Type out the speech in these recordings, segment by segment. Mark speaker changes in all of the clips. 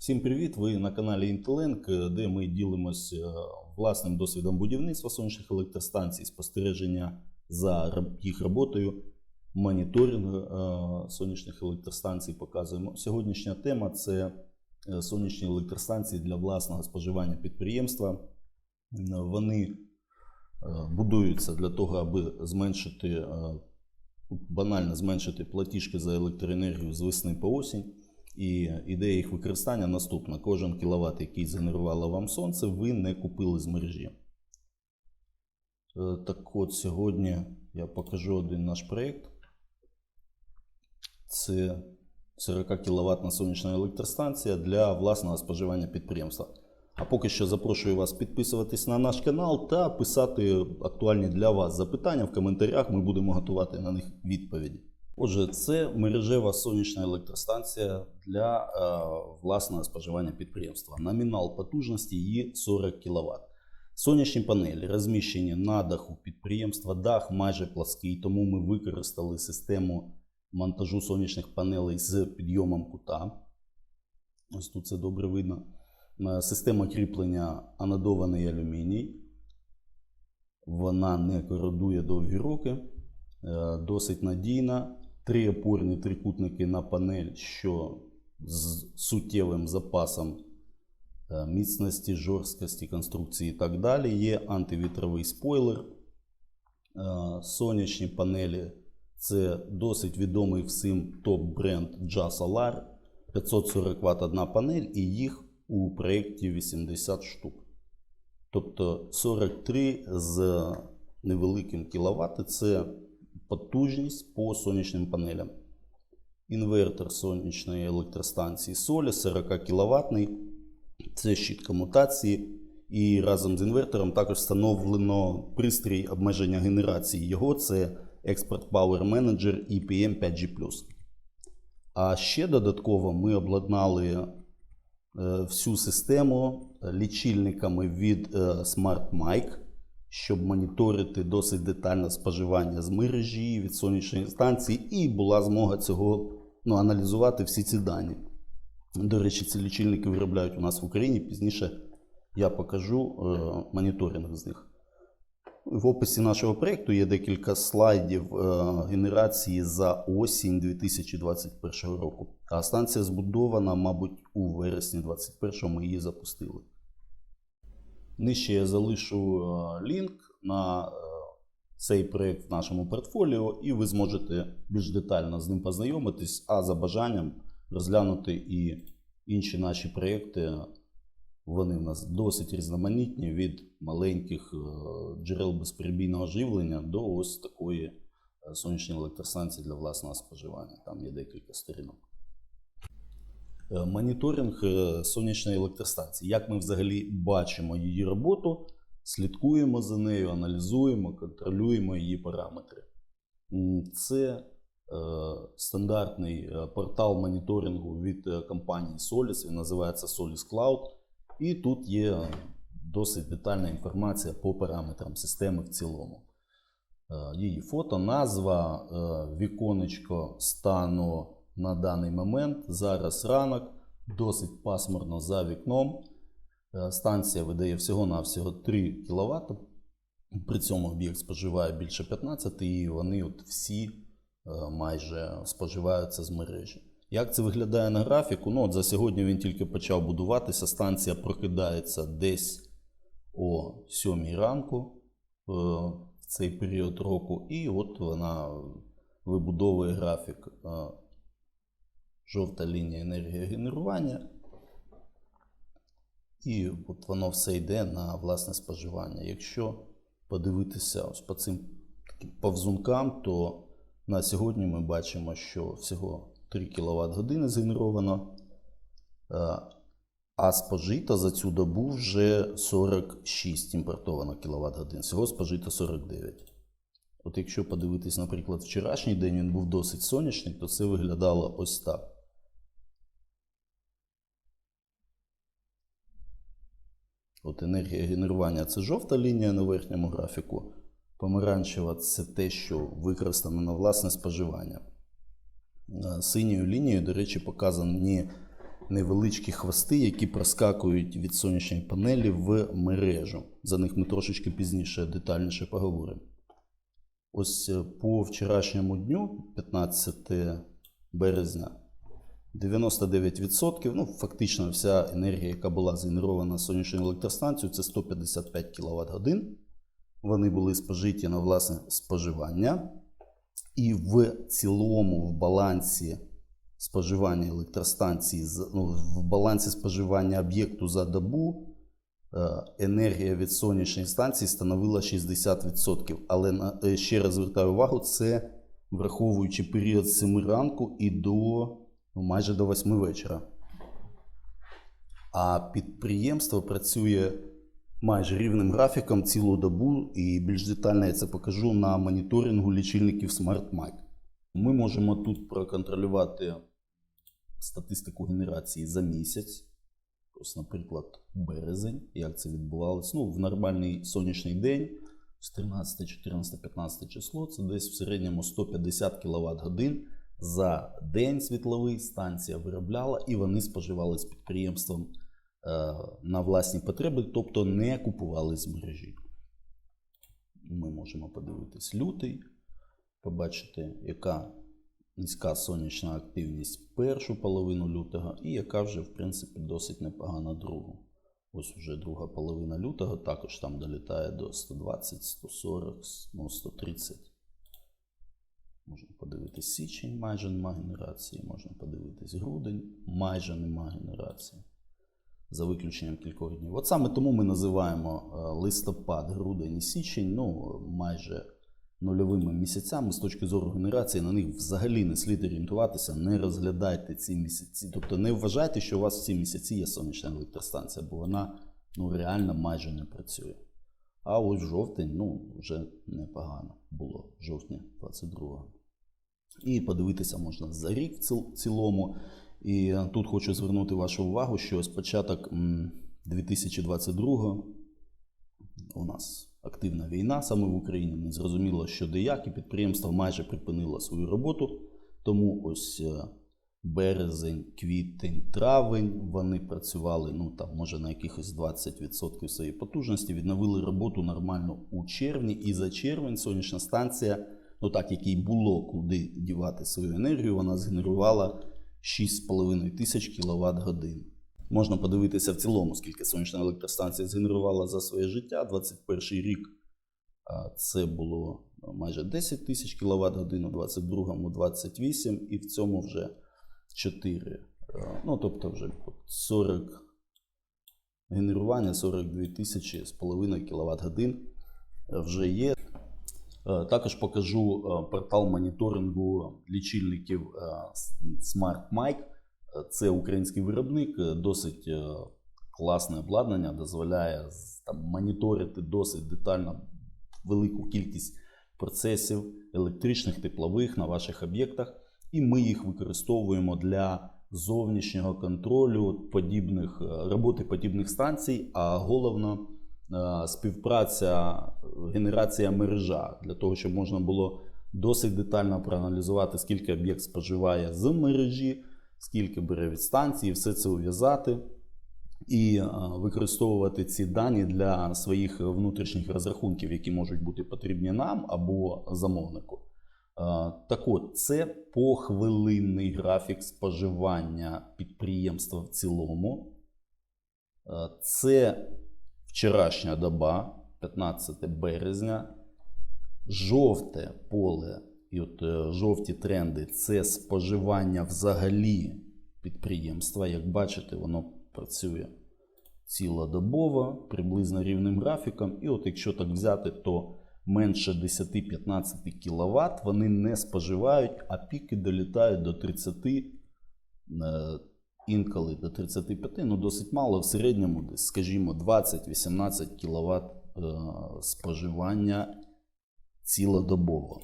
Speaker 1: Всім привіт! Ви на каналі Intelink, де ми ділимося е, власним досвідом будівництва сонячних електростанцій, спостереження за їх роботою, моніторинг е, сонячних електростанцій показуємо. Сьогоднішня тема це е, сонячні електростанції для власного споживання підприємства. Вони е, будуються для того, аби зменшити е, банально зменшити платіжки за електроенергію з весни по осінь. І ідея їх використання наступна: кожен кіловат, який згенерувало вам сонце, ви не купили з мережі. Е, Так от сьогодні я покажу один наш проєкт. Це 40 кВт сонячна електростанція для власного споживання підприємства. А поки що запрошую вас підписуватись на наш канал та писати актуальні для вас запитання в коментарях. Ми будемо готувати на них відповіді. Отже, це мережева сонячна електростанція для е, власного споживання підприємства. Номінал потужності її 40 кВт. Сонячні панелі розміщені на даху підприємства. Дах майже плаский, тому ми використали систему монтажу сонячних панелей з підйомом кута. Ось тут це добре видно. Е, Система кріплення анодований алюміній. Вона не кородує довгі роки. Е, Досить надійна. Три опорні трикутники на панель, що з суттєвим запасом е, міцності, жорсткості конструкції і так далі. Є антивітровий спойлер. Е, Сонячні панелі це досить відомий всім топ-бренд JASOLAR. 540 Вт одна панель, і їх у проєкті 80 штук. Тобто 43 з невеликим кіловат це потужність по сонячним панелям. Інвертор сонячної електростанції Солі 40 кВт. Це щит комутації. І разом з інвертором також встановлено пристрій обмеження генерації. Його це Expert Power Manager EPM 5G. А ще додатково ми обладнали е, всю систему лічильниками від е, Smart Mic, щоб моніторити досить детально споживання з мережі від сонячної станції, і була змога цього ну, аналізувати всі ці дані. До речі, ці лічильники виробляють у нас в Україні. Пізніше я покажу е, моніторинг з них. В описі нашого проєкту є декілька слайдів е, генерації за осінь 2021 року. А станція збудована, мабуть, у вересні 2021 ми її запустили. Нижче я залишу е, лінк на е, цей проєкт в нашому портфоліо, і ви зможете більш детально з ним познайомитись, а за бажанням розглянути і інші наші проєкти. Вони в нас досить різноманітні від маленьких е, джерел безперебійного живлення до ось такої сонячної електростанції для власного споживання. Там є декілька сторінок. Е, Моніторинг е, сонячної електростанції. Як ми взагалі бачимо її роботу, слідкуємо за нею, аналізуємо, контролюємо її параметри. Це е, стандартний портал моніторингу від компанії Solis. Він називається Solis Cloud. І тут є досить детальна інформація по параметрам системи в цілому. Її фото, назва, віконечко стану на даний момент. Зараз ранок, досить пасмурно за вікном. Е, Станція видає всього-навсього 3 кВт. При цьому об'єкт споживає більше 15 і вони от всі е, майже споживаються з мережі. Як це виглядає на графіку? Ну, от за сьогодні він тільки почав будуватися. Станція прокидається десь о 7 ранку е, в цей період року, і от вона вибудовує графік. Жовта лінія енергії генерування. І от воно все йде на власне споживання. Якщо подивитися ось по цим таким повзункам, то на сьогодні ми бачимо, що всього 3 кВт години згенеровано, е, а спожито за цю добу вже 46 імпортовано кВт годин. Всього спожито 49. От якщо подивитись, наприклад, вчорашній день він був досить сонячний, то це виглядало ось так. От енергія генерування це жовта лінія на верхньому графіку. Помаранчева це те, що використано на власне споживання. Е, Синьою лінією, до речі, показані невеличкі хвости, які проскакують від сонячної панелі в мережу. За них ми трошечки пізніше детальніше поговоримо. Ось е, по вчорашньому дню, 15 березня, 99%, ну фактично вся енергія, яка була згенерована сонячною електростанцією, це 155 кВт годин. Вони були спожиті на власне споживання. І в цілому в балансі споживання електростанції, ну, в балансі споживання об'єкту за добу е, енергія від сонячної станції становила 60%. Але е, ще раз звертаю увагу, це враховуючи період з 7 ранку і до ну, майже до 8 вечора. А підприємство працює майже рівним графіком цілу добу, і більш детально я це покажу на моніторингу лічильників SmartMic. Ми можемо тут проконтролювати статистику генерації за місяць. Ось, наприклад, березень, як це відбувалося. Ну, в нормальний сонячний день, з 13, 14, 15 число, це десь в середньому 150 кВт годин за день світловий станція виробляла, і вони споживали з підприємством е, на власні потреби, тобто не купували з мережі. Ми можемо подивитись лютий, побачити, яка низька сонячна активність першу половину лютого, і яка вже, в принципі, досить непогана другу. Ось вже друга половина лютого, також там долітає до 120, 140, ну, 130. Можна подивитись січень, майже нема генерації, можна подивитись грудень, майже нема генерації. За виключенням кількох днів. От саме тому ми називаємо е, листопад, грудень і січень, ну, майже нульовими місяцями з точки зору генерації, на них взагалі не слід орієнтуватися, не розглядайте ці місяці. Тобто не вважайте, що у вас в ці місяці є сонячна електростанція, бо вона ну, реально майже не працює. А ось жовтень, ну, вже непогано було в жовтні 22-го. І подивитися можна за рік в цілому. І е, тут хочу звернути вашу увагу, що з початок м, 2022 у нас активна війна саме в Україні. Не зрозуміло, що де як, підприємство майже припинило свою роботу. Тому ось е, березень, квітень, травень вони працювали, ну там може на якихось 20% своєї потужності, відновили роботу нормально у червні. І за червень сонячна станція, ну так як їй було куди дівати свою енергію, вона згенерувала 6,5 тисяч кВт годин. Можна подивитися в цілому, скільки сонячна електростанція згенерувала за своє життя. 21 рік це було майже 10 тисяч кВт годин, у 22-му 28 і в цьому вже 4. Е, Ну, тобто вже 40 генерування, 42 тисячі з половиною кВт годин вже є. Е, Також покажу е, портал моніторингу лічильників е, SmartMic. Е, Це український виробник, досить класне обладнання, дозволяє там, моніторити досить детально велику кількість процесів електричних, теплових на ваших об'єктах. І ми їх використовуємо для зовнішнього контролю подібних роботи подібних станцій, а головно співпраця, е, генерація мережа для того, щоб можна було досить детально проаналізувати, скільки об'єкт споживає з мережі, скільки бере від станції, все це ув'язати і е, використовувати ці дані для своїх внутрішніх розрахунків, які можуть бути потрібні нам або замовнику. Е, Так от, це похвилинний графік споживання підприємства в цілому. Це вчорашня доба, 15 березня. Жовте поле і от е, жовті тренди це споживання взагалі підприємства. Як бачите, воно працює цілодобово, приблизно рівним графіком. І от якщо так взяти, то менше 10-15 кВт вони не споживають, а піки долітають до 30, е, інколи до 35, ну досить мало, в середньому, десь, скажімо, 20-18 кВт е, споживання цілодобово.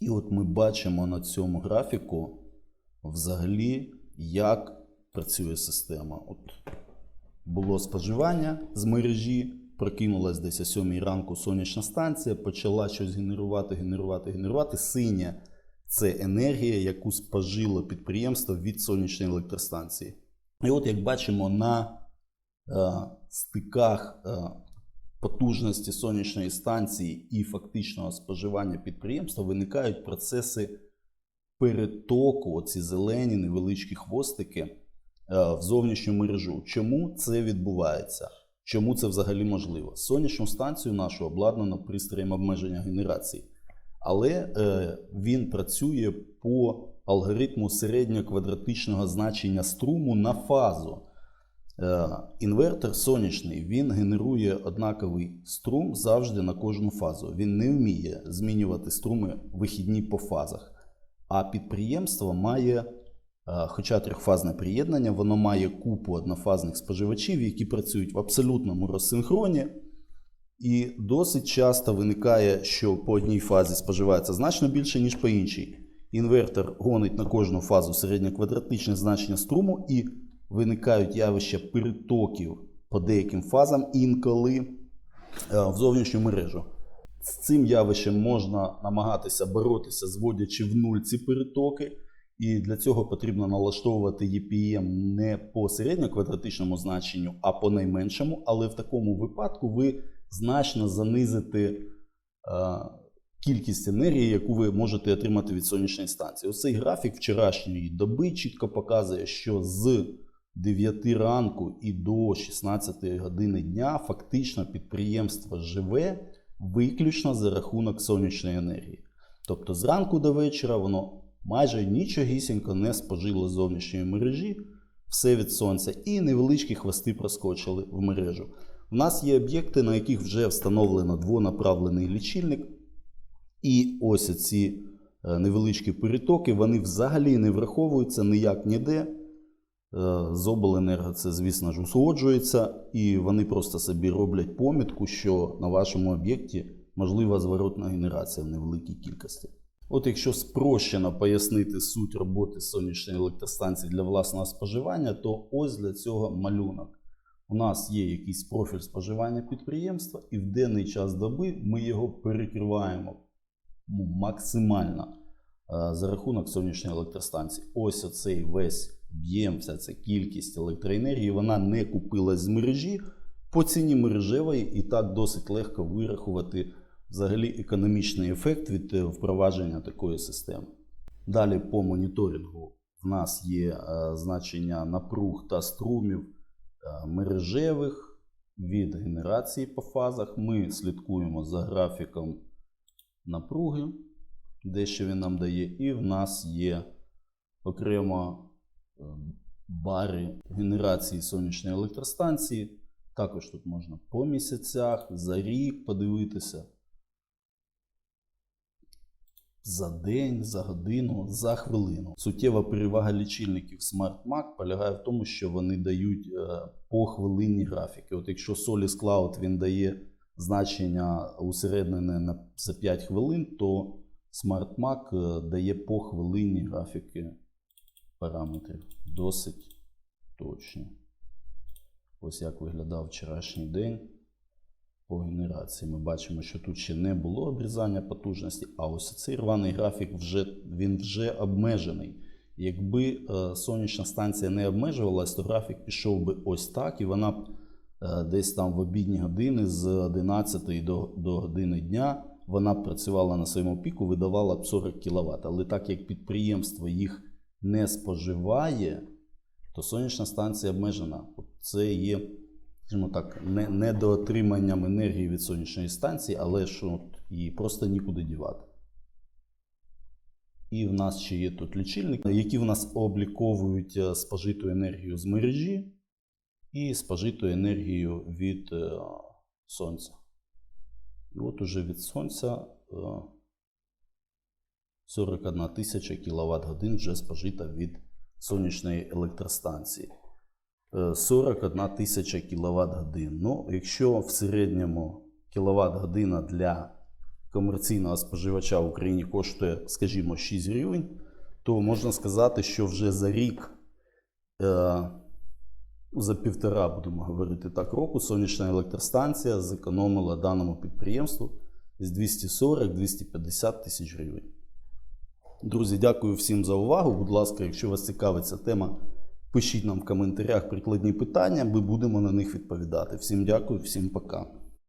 Speaker 1: І от ми бачимо на цьому графіку взагалі, як працює система. От було споживання з мережі, прокинулась десь о 7 ранку сонячна станція, почала щось генерувати, генерувати, генерувати. Синя це енергія, яку спожило підприємство від сонячної електростанції. І от як бачимо на е, стиках е, потужності сонячної станції і фактичного споживання підприємства виникають процеси перетоку, оці зелені невеличкі хвостики е, в зовнішню мережу. Чому це відбувається? Чому це взагалі можливо? Сонячну станцію нашу обладнано пристроєм обмеження генерації, але е, він працює по алгоритму середньоквадратичного значення струму на фазу. Е, інвертор сонячний він генерує однаковий струм завжди на кожну фазу. Він не вміє змінювати струми вихідні по фазах. А підприємство має, е, хоча трьохфазне приєднання, воно має купу однофазних споживачів, які працюють в абсолютному розсинхроні. І досить часто виникає, що по одній фазі споживається значно більше, ніж по іншій. Інвертор гонить на кожну фазу середньоквадратичне значення струму, і виникають явища перетоків по деяким фазам інколи е, в зовнішню мережу. З цим явищем можна намагатися боротися, зводячи в нуль ці перетоки. І для цього потрібно налаштовувати EPM не по середньоквадратичному значенню, а по найменшому. Але в такому випадку ви значно занизите е, кількість енергії, яку ви можете отримати від сонячної станції. Оцей графік вчорашньої доби чітко показує, що з 9 ранку і до 16 години дня фактично підприємство живе виключно за рахунок сонячної енергії. Тобто зранку до вечора воно майже нічогісінько не спожило зовнішньої мережі, все від сонця, і невеличкі хвости проскочили в мережу. У нас є об'єкти, на яких вже встановлено двонаправлений лічильник. І ось ці е, невеличкі перетоки, вони взагалі не враховуються ніяк ніде. Е, З обленерго це, звісно ж, узгоджується, і вони просто собі роблять помітку, що на вашому об'єкті можлива зворотна генерація в невеликій кількості. От якщо спрощено пояснити суть роботи сонячної електростанції для власного споживання, то ось для цього малюнок. У нас є якийсь профіль споживання підприємства, і в денний час доби ми його перекриваємо ну, максимально е, за рахунок сонячної електростанції. Ось оцей весь об'єм, вся ця кількість електроенергії, вона не купилась з мережі по ціні мережевої, і так досить легко вирахувати взагалі економічний ефект від е, впровадження такої системи. Далі по моніторингу в нас є е, значення напруг та струмів е, мережевих від генерації по фазах. Ми слідкуємо за графіком напруги, де що він нам дає, і в нас є окремо бари генерації сонячної електростанції. Також тут можна по місяцях, за рік подивитися. За день, за годину, за хвилину. Суттєва перевага лічильників SmartMac полягає в тому, що вони дають е, похвилинні графіки. От якщо Solis Cloud він дає значення усереднене на за 5 хвилин, то SmartMac е, дає похвилинні графіки параметрів. Досить точні. Ось як виглядав вчорашній день по генерації. Ми бачимо, що тут ще не було обрізання потужності, а ось цей рваний графік вже, він вже обмежений. Якби е, сонячна станція не обмежувалась, то графік пішов би ось так, і вона б е, десь там в обідні години з 11 до, до години дня вона б працювала на своєму піку, видавала б 40 кВт. Але так як підприємство їх не споживає, то сонячна станція обмежена. Це є, скажімо так, не, недоотриманням енергії від сонячної станції, але от її просто нікуди дівати. І в нас ще є тут лічильники, які в нас обліковують е, спожиту енергію з мережі і спожиту енергію від е, сонця. І от уже від сонця е, 41 тисяча кВт годин вже спожита від сонячної електростанції. Е, 41 тисяча кВт годин. Ну, якщо в середньому кВт година для комерційного споживача в Україні коштує, скажімо, 6 гривень, то можна сказати, що вже за рік, е, за півтора, будемо говорити так, року, сонячна електростанція зекономила даному підприємству з 240-250 тисяч гривень. Друзі, дякую всім за увагу. Будь ласка, якщо вас цікавить ця тема, Пишіть нам в коментарях прикладні питання, ми будемо на них відповідати. Всім дякую, всім пока.